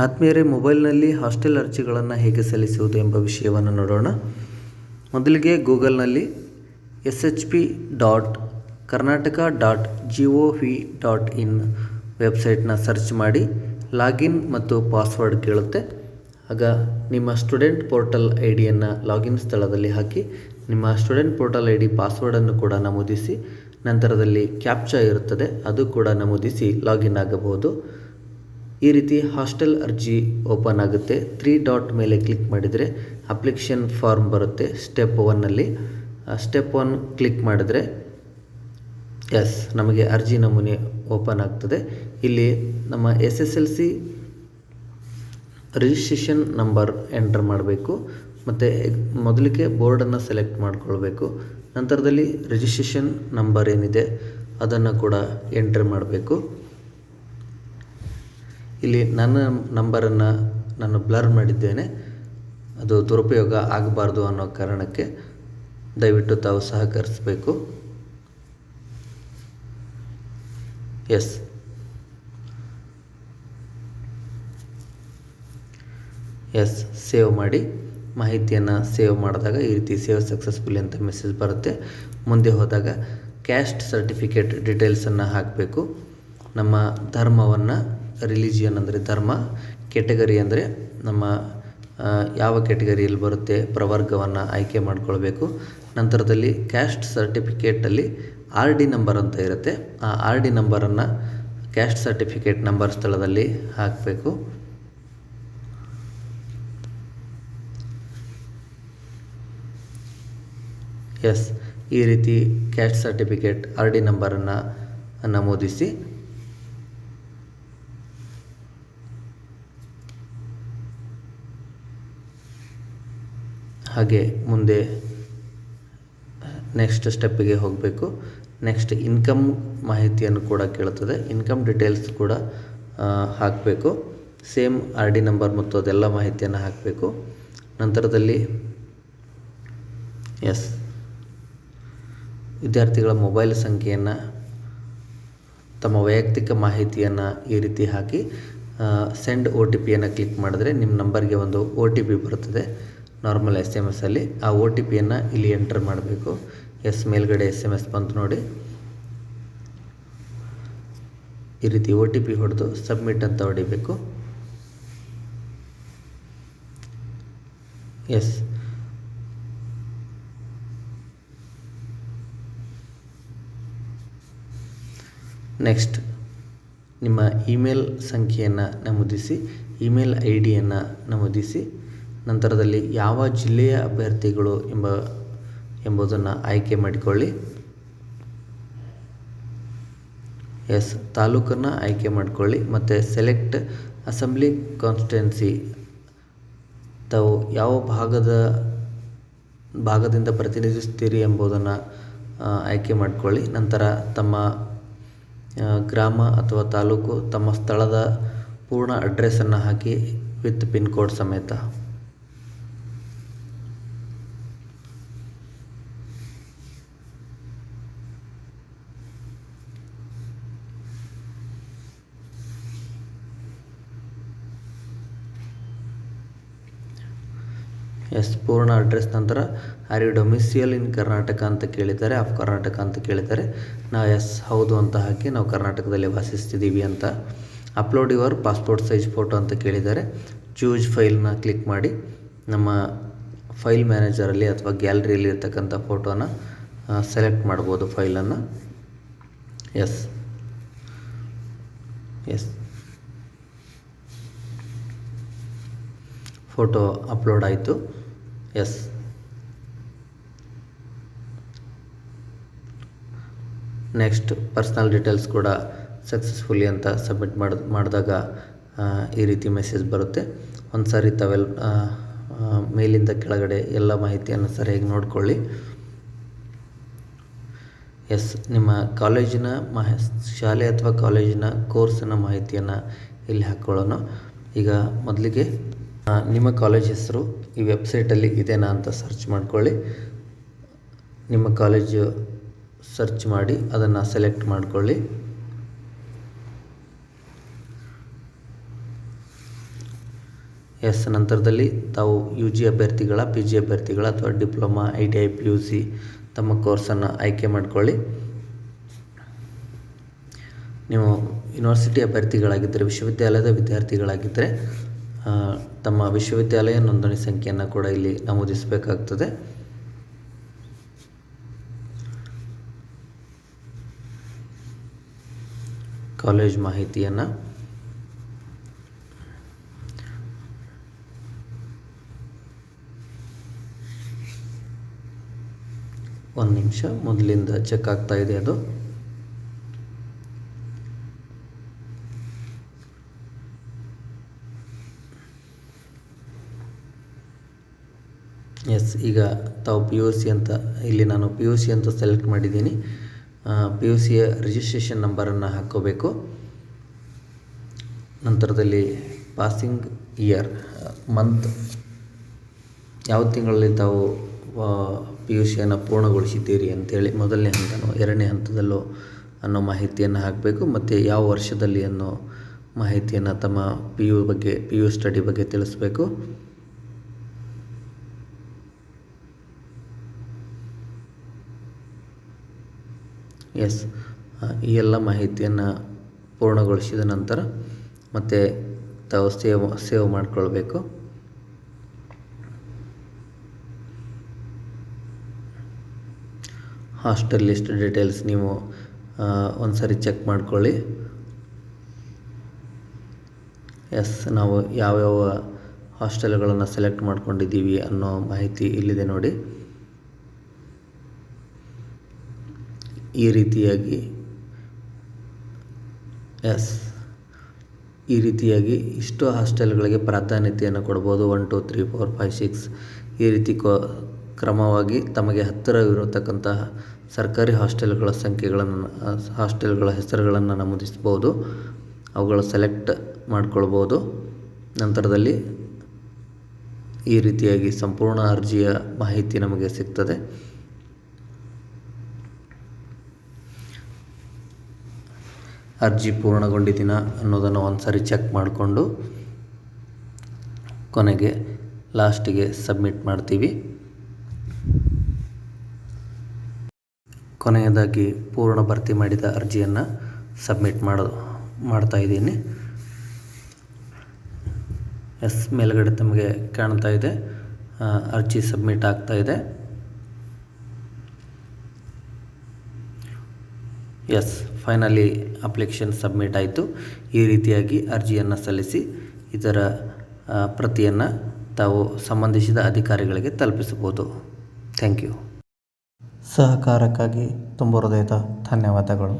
ಆತ್ಮೀಯರೇ, ಮೊಬೈಲ್ನಲ್ಲಿ ಹಾಸ್ಟೆಲ್ ಅರ್ಜಿಗಳನ್ನು ಹೇಗೆ ಸಲ್ಲಿಸುವುದು ಎಂಬ ವಿಷಯವನ್ನು ನೋಡೋಣ. ಮೊದಲಿಗೆ ಗೂಗಲ್ನಲ್ಲಿ S H P dot Karnataka dot G O V dot in ವೆಬ್ಸೈಟ್ನ search ಮಾಡಿ, ಲಾಗಿನ್ ಮತ್ತು ಪಾಸ್ವರ್ಡ್ ಕೇಳುತ್ತೆ. ಆಗ ನಿಮ್ಮ ಸ್ಟೂಡೆಂಟ್ ಪೋರ್ಟಲ್ ಐ ಡಿಯನ್ನು ಲಾಗಿನ್ ಸ್ಥಳದಲ್ಲಿ ಹಾಕಿ, ನಿಮ್ಮ ಸ್ಟೂಡೆಂಟ್ ಪೋರ್ಟಲ್ ಐ ಡಿ ಪಾಸ್ವರ್ಡನ್ನು ಕೂಡ ನಮೂದಿಸಿ, ನಂತರದಲ್ಲಿ ಕ್ಯಾಪ್ಚಾ ಇರುತ್ತದೆ, ಅದು ಕೂಡ ನಮೂದಿಸಿ ಲಾಗಿನ್ ಆಗಬಹುದು. ಈ ರೀತಿ ಹಾಸ್ಟೆಲ್ ಅರ್ಜಿ ಓಪನ್ ಆಗುತ್ತೆ. ತ್ರೀ ಡಾಟ್ ಮೇಲೆ ಕ್ಲಿಕ್ ಮಾಡಿದರೆ ಅಪ್ಲಿಕೇಶನ್ ಫಾರ್ಮ್ ಬರುತ್ತೆ ಸ್ಟೆಪ್ ಒನ್ನಲ್ಲಿ ಸ್ಟೆಪ್ ಒನ್ ಕ್ಲಿಕ್ ಮಾಡಿದರೆ ಎಸ್, ನಮಗೆ ಅರ್ಜಿ ನಮೂನೆ ಓಪನ್ ಆಗ್ತದೆ. ಇಲ್ಲಿ ನಮ್ಮ S S L C registration number enter ಮಾಡಬೇಕು. ಮತ್ತು ಮೊದಲಿಗೆ ಬೋರ್ಡನ್ನು ಸೆಲೆಕ್ಟ್ ಮಾಡಿಕೊಳ್ಬೇಕು. ನಂತರದಲ್ಲಿ ರಿಜಿಸ್ಟ್ರೇಷನ್ ನಂಬರ್ ಏನಿದೆ ಅದನ್ನು ಕೂಡ ಎಂಟ್ರ್ ಮಾಡಬೇಕು. ಇಲ್ಲಿ ನನ್ನ ನಂಬರನ್ನು ನಾನು ಬ್ಲರ್ ಮಾಡಿದ್ದೇನೆ. ಅದು ದುರುಪಯೋಗ ಆಗಬಾರ್ದು ಅನ್ನೋ ಕಾರಣಕ್ಕೆ ದಯವಿಟ್ಟು ತಾವು ಸಹಕರಿಸಬೇಕು. ಎಸ್ ಎಸ್ ಸೇವ್ ಮಾಡಿ. ಮಾಹಿತಿಯನ್ನು ಸೇವ್ ಮಾಡಿದಾಗ ಈ ರೀತಿ ಸೇವ್ ಸಕ್ಸಸ್ಫುಲ್ ಅಂತ ಮೆಸೇಜ್ ಬರುತ್ತೆ. ಮುಂದೆ ಹೋದಾಗ ಕ್ಯಾಸ್ಟ್ ಸರ್ಟಿಫಿಕೇಟ್ ಡೀಟೇಲ್ಸನ್ನು ಹಾಕಬೇಕು. ನಮ್ಮ ಧರ್ಮವನ್ನು ರಿಲಿಜಿಯನ್ ಅಂದರೆ ಧರ್ಮ, ಕೆಟಗರಿ ಅಂದರೆ ನಮ್ಮ ಯಾವ ಕೆಟಗರಿಯಲ್ಲಿ ಬರುತ್ತೆ ಪ್ರವರ್ಗವನ್ನು ಆಯ್ಕೆ ಮಾಡಿಕೊಳ್ಬೇಕು. ನಂತರದಲ್ಲಿ ಕ್ಯಾಸ್ಟ್ ಸರ್ಟಿಫಿಕೇಟಲ್ಲಿ ಆರ್ ಡಿ ನಂಬರ್ ಅಂತ ಇರುತ್ತೆ. ಆ ಆರ್ ಡಿ ನಂಬರನ್ನು ಕ್ಯಾಸ್ಟ್ ಸರ್ಟಿಫಿಕೇಟ್ ನಂಬರ್ ಸ್ಥಳದಲ್ಲಿ ಹಾಕಬೇಕು. ಎಸ್ ಈ ರೀತಿ ಕ್ಯಾಸ್ಟ್ ಸರ್ಟಿಫಿಕೇಟ್ ಆರ್ ಡಿ ನಂಬರನ್ನು ನಮೂದಿಸಿ ಹಾಗೆ ಮುಂದೆ ನೆಕ್ಸ್ಟ್ ಸ್ಟೆಪ್ಪಿಗೆ ಹೋಗಬೇಕು. ನೆಕ್ಸ್ಟ್ ಇನ್ಕಮ್ ಮಾಹಿತಿಯನ್ನು ಕೂಡ ಕೇಳುತ್ತದೆ. ಇನ್ಕಮ್ ಡೀಟೇಲ್ಸ್ ಕೂಡ ಹಾಕಬೇಕು. ಸೇಮ್ ಆರ್ ಡಿ ನಂಬರ್ ಮತ್ತು ಅದೆಲ್ಲ ಮಾಹಿತಿಯನ್ನು ಹಾಕಬೇಕು. ನಂತರದಲ್ಲಿ ಎಸ್ ವಿದ್ಯಾರ್ಥಿಗಳ ಮೊಬೈಲ್ ಸಂಖ್ಯೆಯನ್ನು, ತಮ್ಮ ವೈಯಕ್ತಿಕ ಮಾಹಿತಿಯನ್ನು ಈ ರೀತಿ ಹಾಕಿ ಸೆಂಡ್ ಒ ಟಿ ಪಿಯನ್ನು ಕ್ಲಿಕ್ ಮಾಡಿದ್ರೆ ನಿಮ್ಮ ನಂಬರ್ಗೆ ಒಂದು ಒ ಟಿ ಪಿ ಬರುತ್ತದೆ. ನಾರ್ಮಲ್ ಎಸ್ ಎಂ ಎಸ್ಸಲ್ಲಿ ಆ ಒ ಟಿ ಪಿಯನ್ನು ಇಲ್ಲಿ ಎಂಟರ್ ಮಾಡಬೇಕು. ಎಸ್ ಮೇಲ್ಗಡೆ ಎಸ್ ಎಂ ಎಸ್ ಬಂತು ನೋಡಿ. ಈ ರೀತಿ ಒ ಟಿ ಪಿ ಹೊಡೆದು ಸಬ್ಮಿಟ್ ಅಂತ ಹೊಡಿಬೇಕು. ಎಸ್ ನೆಕ್ಸ್ಟ್ ನಿಮ್ಮ ಇಮೇಲ್ ಸಂಖ್ಯೆಯನ್ನು ನಮೂದಿಸಿ ಇಮೇಲ್ ಐ ಡಿಯನ್ನು ನಮೂದಿಸಿ. ನಂತರದಲ್ಲಿ ಯಾವ ಜಿಲ್ಲೆಯ ಅಭ್ಯರ್ಥಿಗಳು ಎಂಬ, ಎಂಬುದನ್ನು ಆಯ್ಕೆ ಮಾಡಿಕೊಳ್ಳಿ. ಎಸ್, ತಾಲೂಕನ್ನು ಆಯ್ಕೆ ಮಾಡಿಕೊಳ್ಳಿ. ಮತ್ತು ಸೆಲೆಕ್ಟ್ ಅಸೆಂಬ್ಲಿ ಕಾನ್ಸ್ಟಿಟ್ಯುನ್ಸಿ ತಾವು ಯಾವ ಭಾಗದ, ಭಾಗದಿಂದ ಪ್ರತಿನಿಧಿಸ್ತೀರಿ ಎಂಬುದನ್ನು ಆಯ್ಕೆ ಮಾಡಿಕೊಳ್ಳಿ. ನಂತರ ತಮ್ಮ ಗ್ರಾಮ ಅಥವಾ ತಾಲೂಕು ತಮ್ಮ ಸ್ಥಳದ ಪೂರ್ಣ ಅಡ್ರೆಸ್ಸನ್ನು ಹಾಕಿ ವಿತ್ ಪಿನ್ ಕೋಡ್ ಸಮೇತ. ಎಸ್ ಪೂರ್ಣ ಅಡ್ರೆಸ್ ನಂತರ R U domicile in Karnataka ಅಂತ ಕೇಳಿದ್ದಾರೆ ಆಫ್ ಕರ್ನಾಟಕ ಅಂತ ಕೇಳಿದ್ದಾರೆ. ನಾವು ಎಸ್ ಹೌದು ಅಂತ ಹಾಕಿ ನಾವು ಕರ್ನಾಟಕದಲ್ಲಿ ವಾಸಿಸ್ತಿದ್ದೀವಿ ಅಂತ upload your passport size photo ಅಂತ ಕೇಳಿದ್ದಾರೆ. ಚೂಸ್ ಫೈಲ್ನ ಕ್ಲಿಕ್ ಮಾಡಿ ನಮ್ಮ ಫೈಲ್ ಮ್ಯಾನೇಜರಲ್ಲಿ ಅಥವಾ ಗ್ಯಾಲರಿಯಲ್ಲಿ ಇರ್ತಕ್ಕಂಥ ಫೋಟೋನ ಸೆಲೆಕ್ಟ್ ಮಾಡ್ಬೋದು ಫೈಲನ್ನು ಎಸ್. ಎಸ್. ಫೋಟೋ ಅಪ್ಲೋಡ್ ಆಯಿತು. ಎಸ್. ನೆಕ್ಸ್ಟ್ ಪರ್ಸ್ನಲ್ ಡೀಟೇಲ್ಸ್ ಕೂಡ ಸಕ್ಸಸ್ಫುಲಿ ಅಂತ ಸಬ್ಮಿಟ್ ಮಾಡಿ, ಮಾಡಿದಾಗ ಈ ರೀತಿ ಮೆಸೇಜ್ ಬರುತ್ತೆ. ಒಂದು ಸಾರಿ ತಾವೆಲ್ಲ ಮೇಲಿಂದ ಕೆಳಗಡೆ ಎಲ್ಲ ಮಾಹಿತಿಯನ್ನು ಸರಿಯಾಗಿ ನೋಡಿಕೊಳ್ಳಿ. ಎಸ್, ನಿಮ್ಮ ಕಾಲೇಜಿನ ಮಾಹ, ಶಾಲೆ ಅಥವಾ ಕಾಲೇಜಿನ ಕೋರ್ಸಿನ ಮಾಹಿತಿಯನ್ನು ಇಲ್ಲಿ ಹಾಕ್ಕೊಳ್ಳೋಣ. ಈಗ ಮೊದಲಿಗೆ ನಿಮ್ಮ ಕಾಲೇಜ್ ಹೆಸರು ಈ ವೆಬ್ಸೈಟಲ್ಲಿ ಇದೆನಾ ಅಂತ ಸರ್ಚ್ ಮಾಡ್ಕೊಳ್ಳಿ. ನಿಮ್ಮ ಕಾಲೇಜು ಸರ್ಚ್ ಮಾಡಿ, ಅದನ್ನು ಸೆಲೆಕ್ಟ್ ಮಾಡಿಕೊಳ್ಳಿ. ಎಸ್, ನಂತರದಲ್ಲಿ ತಾವು ಯು ಜಿ ಅಭ್ಯರ್ಥಿಗಳ ಪಿ ಜಿ ಅಭ್ಯರ್ಥಿಗಳ ಅಥವಾ diploma I T I P U C ತಮ್ಮ ಕೋರ್ಸನ್ನು ಆಯ್ಕೆ ಮಾಡಿಕೊಳ್ಳಿ. ನೀವು ಯೂನಿವರ್ಸಿಟಿ ಅಭ್ಯರ್ಥಿಗಳಾಗಿದ್ದರೆ, ವಿಶ್ವವಿದ್ಯಾಲಯದ ವಿದ್ಯಾರ್ಥಿಗಳಾಗಿದ್ದರೆ ತಮ್ಮ ವಿಶ್ವವಿದ್ಯಾಲಯ ನೋಂದಣಿ ಸಂಖ್ಯೆಯನ್ನು ಕೂಡ ಇಲ್ಲಿ ನಮೂದಿಸಬೇಕಾಗ್ತದೆ. ಕಾಲೇಜ್ ಮಾಹಿತಿಯನ್ನು. ಒಂದು ನಿಮಿಷ, ಮೊದಲಿಂದ ಚೆಕ್ ಆಗ್ತಾ ಇದೆ ಅದು. ಎಸ್ ಈಗ ತಾವು ಪಿ ಯು ಸಿ ಅಂತ, ಇಲ್ಲಿ ನಾನು ಪಿ ಯು ಸಿ ಅಂತ ಸೆಲೆಕ್ಟ್ ಮಾಡಿದ್ದೀನಿ. ಪಿ ಯು ಸಿಯ ರಿಜಿಸ್ಟ್ರೇಷನ್ ನಂಬರನ್ನು ಹಾಕ್ಕೋಬೇಕು ನಂತರದಲ್ಲಿ ಪಾಸಿಂಗ್ ಇಯರ್ ಮಂತ್ ಯಾವ ತಿಂಗಳಲ್ಲಿ ತಾವು ಪಿ ಯು ಸಿಯನ್ನು ಪೂರ್ಣಗೊಳಿಸಿದ್ದೀರಿ ಅಂತೇಳಿ ಮೊದಲನೇ ಹಂತನೋ, ಎರಡನೇ ಹಂತದಲ್ಲೋ ಅನ್ನೋ ಮಾಹಿತಿಯನ್ನು ಹಾಕಬೇಕು. ಮತ್ತು ಯಾವ ವರ್ಷದಲ್ಲಿ ಅನ್ನೋ ಮಾಹಿತಿಯನ್ನು ತಮ್ಮ ಪಿ ಯು ಬಗ್ಗೆ ಪಿ ಯು ಸ್ಟಡಿ ಬಗ್ಗೆ ತಿಳಿಸ್ಬೇಕು. ಎಸ್ ಈ ಎಲ್ಲ ಮಾಹಿತಿಯನ್ನು ಪೂರ್ಣಗೊಳಿಸಿದ ನಂತರ ಮತ್ತೆ ತಾವು ಸೇವ್ ಸೇವ್ ಮಾಡಿಕೊಳ್ಬೇಕು. ಹಾಸ್ಟೆಲ್ ಲಿಸ್ಟ್ ಡೀಟೇಲ್ಸ್ ನೀವು ಒಂದು ಸರಿ ಚೆಕ್ ಮಾಡ್ಕೊಳ್ಳಿ. ಎಸ್ ನಾವು ಯಾವ್ಯಾವ ಹಾಸ್ಟೆಲ್ಗಳನ್ನು ಸೆಲೆಕ್ಟ್ ಮಾಡ್ಕೊಂಡಿದ್ದೀವಿ ಅನ್ನೋ ಮಾಹಿತಿ ಇಲ್ಲಿದೆ ನೋಡಿ. ಈ ರೀತಿಯಾಗಿ ಎಸ್. ಈ ರೀತಿಯಾಗಿ ಇಷ್ಟು ಹಾಸ್ಟೆಲ್ಗಳಿಗೆ ಪ್ರಾಧಾನ್ಯತೆಯನ್ನು ಕೊಡ್ಬೋದು. One, two, three, four, five, six ಈ ರೀತಿ ಕೋ ಕ್ರಮವಾಗಿ ತಮಗೆ ಹತ್ತಿರವಿರತಕ್ಕಂತಹ ಸರ್ಕಾರಿ ಹಾಸ್ಟೆಲ್ಗಳ ಸಂಖ್ಯೆಗಳನ್ನು ಹಾಸ್ಟೆಲ್ಗಳ ಹೆಸರುಗಳನ್ನು ನಮೂದಿಸ್ಬೋದು. ಅವುಗಳ ಸೆಲೆಕ್ಟ್ ಮಾಡ್ಕೊಳ್ಬೋದು. ನಂತರದಲ್ಲಿ ಈ ರೀತಿಯಾಗಿ ಸಂಪೂರ್ಣ ಅರ್ಜಿಯ ಮಾಹಿತಿ ನಮಗೆ ಸಿಗ್ತದೆ. ಅರ್ಜಿ ಪೂರ್ಣಗೊಂಡಿದ್ದೀನ ಅನ್ನೋದನ್ನು ಒಂದು ಸಾರಿ ಚೆಕ್ ಮಾಡಿಕೊಂಡು ಕೊನೆಗೆ ಲಾಸ್ಟಿಗೆ ಸಬ್ಮಿಟ್ ಮಾಡ್ತೀವಿ. ಕೊನೆಯದಾಗಿ ಪೂರ್ಣ ಭರ್ತಿ ಮಾಡಿದ ಅರ್ಜಿಯನ್ನು ಸಬ್ಮಿಟ್ ಮಾಡೋ, ಮಾಡ್ತಾ ಇದ್ದೀನಿ. ಎಸ್ ಮೇಲ್ಗಡೆ ತಮಗೆ ಕಾಣ್ತಾ ಇದೆ. ಅರ್ಜಿ ಸಬ್ಮಿಟ್ ಆಗ್ತಾ ಇದೆ. ಎಸ್. ಫೈನಲಿ ಅಪ್ಲಿಕೇಶನ್ ಸಬ್ಮಿಟ್ ಆಯಿತು. ಈ ರೀತಿಯಾಗಿ ಅರ್ಜಿಯನ್ನು ಸಲ್ಲಿಸಿ ಇದರ ಪ್ರತಿಯನ್ನು ತಾವು ಸಂಬಂಧಿಸಿದ ಅಧಿಕಾರಿಗಳಿಗೆ ತಲುಪಿಸಬಹುದು. ಥ್ಯಾಂಕ್ ಯು ಸಹಕಾರಕ್ಕಾಗಿ ತುಂಬ ಹೃದಯದ ಧನ್ಯವಾದಗಳು.